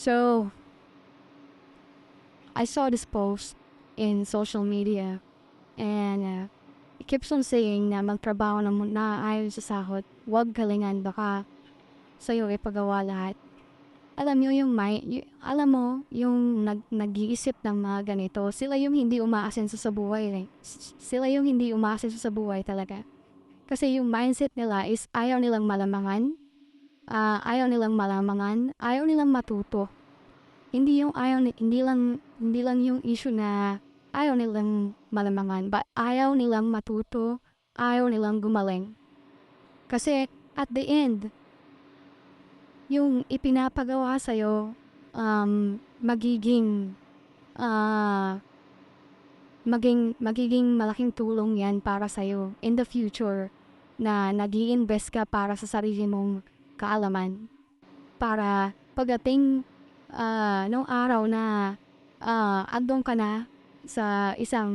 So, I saw this post in social media and uh, it keeps on saying na magtrabaho na, na ayon sa sahod, huwag galingan, baka sa'yo ipagawa lahat. Alam mo yung may, y- alam mo, yung nag, nag-iisip ng mga ganito, sila yung hindi umaasenso sa buhay. Eh. S- Sila yung hindi umaasenso sa buhay talaga. Kasi yung mindset nila is ayaw nilang malamangan, ah, ayaw nilang malamangan, ayaw nilang matuto. Hindi yung ayaw, ni- hindi lang, hindi lang yung issue na ayaw nilang malamangan, but ayaw nilang matuto, ayaw nilang gumaling. Kasi at the end, yung ipinapagawa sa'yo, um, magiging, ah, maging, magiging malaking tulong yan para sa'yo in the future na nag invest ka para sa sarili mong kaalaman. Para pagdating ah, nung araw na ah, andun ka na sa isang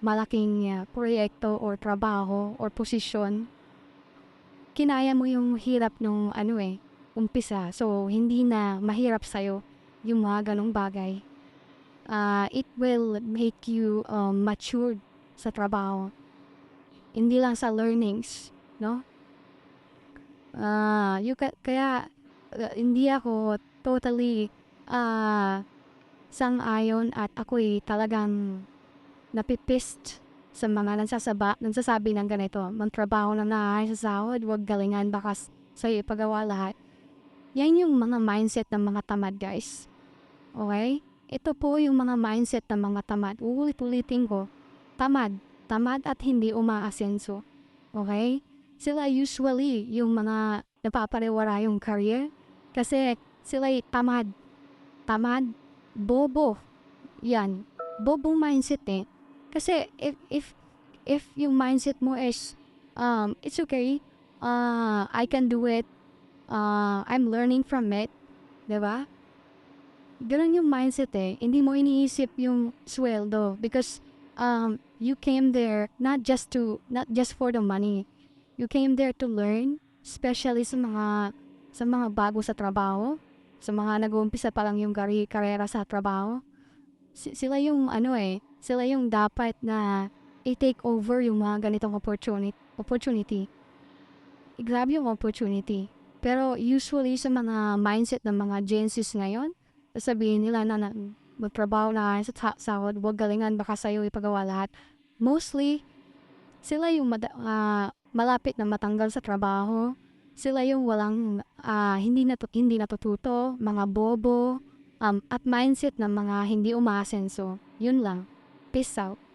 malaking ah, proyekto or trabaho or posisyon, kinaya mo yung hirap nung ano eh, umpisa. So, hindi na mahirap sa'yo yung mga ganong bagay. Ah, it will make you um, matured sa trabaho. Hindi lang sa learnings, no? Ah, you ka- kaya uh, hindi ako totally ah sang-ayon at ako'y talagang napipist sa mga nagsasaba, nagsasabi ng ganito, magtrabaho na naay sa sahod, huwag galingan, baka sa'yo ipagawa lahat. Yan yung mga mindset ng mga tamad, guys. Okay? Ito po yung mga mindset ng mga tamad. Uulit-ulitin ko. Tamad. Tamad at hindi umaasenso. Okay? Sila usually yung mga napapariwara yung career kasi sila'y tamad. Tamad. Bobo. Yan. Bobo mindset eh. Kasi if, if, if yung mindset mo is, um, it's okay, uh, I can do it, uh, I'm learning from it, ba? Ganun yung mindset eh. Hindi mo iniisip yung sweldo because um, you came there not just to, not just for the money. You came there to learn, especially sa mga, sa mga bago sa trabaho, sa mga nag-uumpisa pa lang yung kari karera sa trabaho. Si- sila yung ano eh, sila yung dapat na i-take over yung mga ganitong opportunity. opportunity. Grabe yung opportunity. Pero usually sa mga mindset ng mga Gen Zs ngayon, sabihin nila na, na magtrabaho na sa ta- sahod, huwag galingan, baka sa'yo ipagawa lahat. Mostly, sila yung mada- ah, malapit na matanggal sa trabaho. Sila yung walang, ah, hindi, natu- hindi natututo, mga bobo, um, at mindset ng mga hindi umaasenso. Yun lang. Peace out.